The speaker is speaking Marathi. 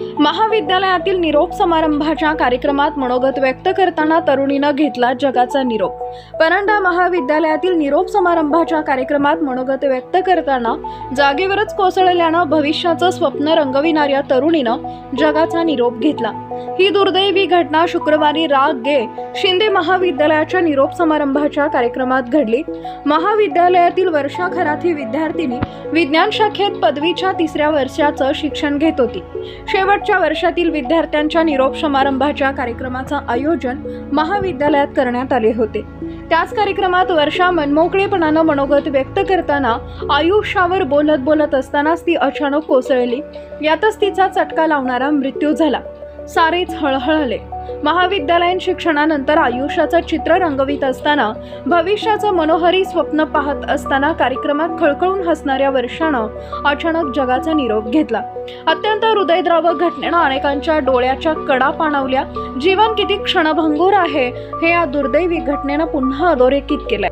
महाविद्यालयातील निरोप समारंभाच्या कार्यक्रमात मनोगत व्यक्त करताना तरुणीनं घेतला जगाचा निरोप. परांडा महाविद्यालयातील निरोप समारंभाच्या कार्यक्रमात मनोगत व्यक्त करताना जागेवरच कोसळल्यानं भविष्याचं स्वप्न रंगविणाऱ्या तरुणीनं जगाचा निरोप घेतला. ही दुर्दैवी घटना शुक्रवारी राग गे शिंदे महाविद्यालयाच्या निरोप समारंभाच्या कार्यक्रमात घडली. महाविद्यालयातील वर्षा खराथी ही विद्यार्थिनी विज्ञान शाखेत पदवीच्या तिसऱ्या वर्षाचं शिक्षण घेत होती. शेवटच्या वर्षातील विद्यार्थ्यांच्या निरोप समारंभाच्या कार्यक्रमाचं आयोजन महाविद्यालयात करण्यात आले होते. त्याच कार्यक्रमात वर्षा मनमोकळेपणानं मनोगत व्यक्त करताना आयुष्यावर बोलत बोलत असतानाच ती अचानक कोसळली. यातच तिचा चटका लावणारा मृत्यू झाला. सारेच हळहळले. महाविद्यालयीन शिक्षणानंतर आयुष्याचं चित्र रंगवीत असताना भविष्याचं मनोहरी स्वप्न पाहत असताना कार्यक्रमात खळखळून हसणाऱ्या वर्षानं अचानक जगाचा निरोप घेतला. अत्यंत हृदयद्रावक घटनेनं अनेकांच्या डोळ्याच्या कडा पाणावल्या. जीवन किती क्षणभंगूर आहे हे या दुर्दैवी घटनेनं पुन्हा अधोरेखित केलंय.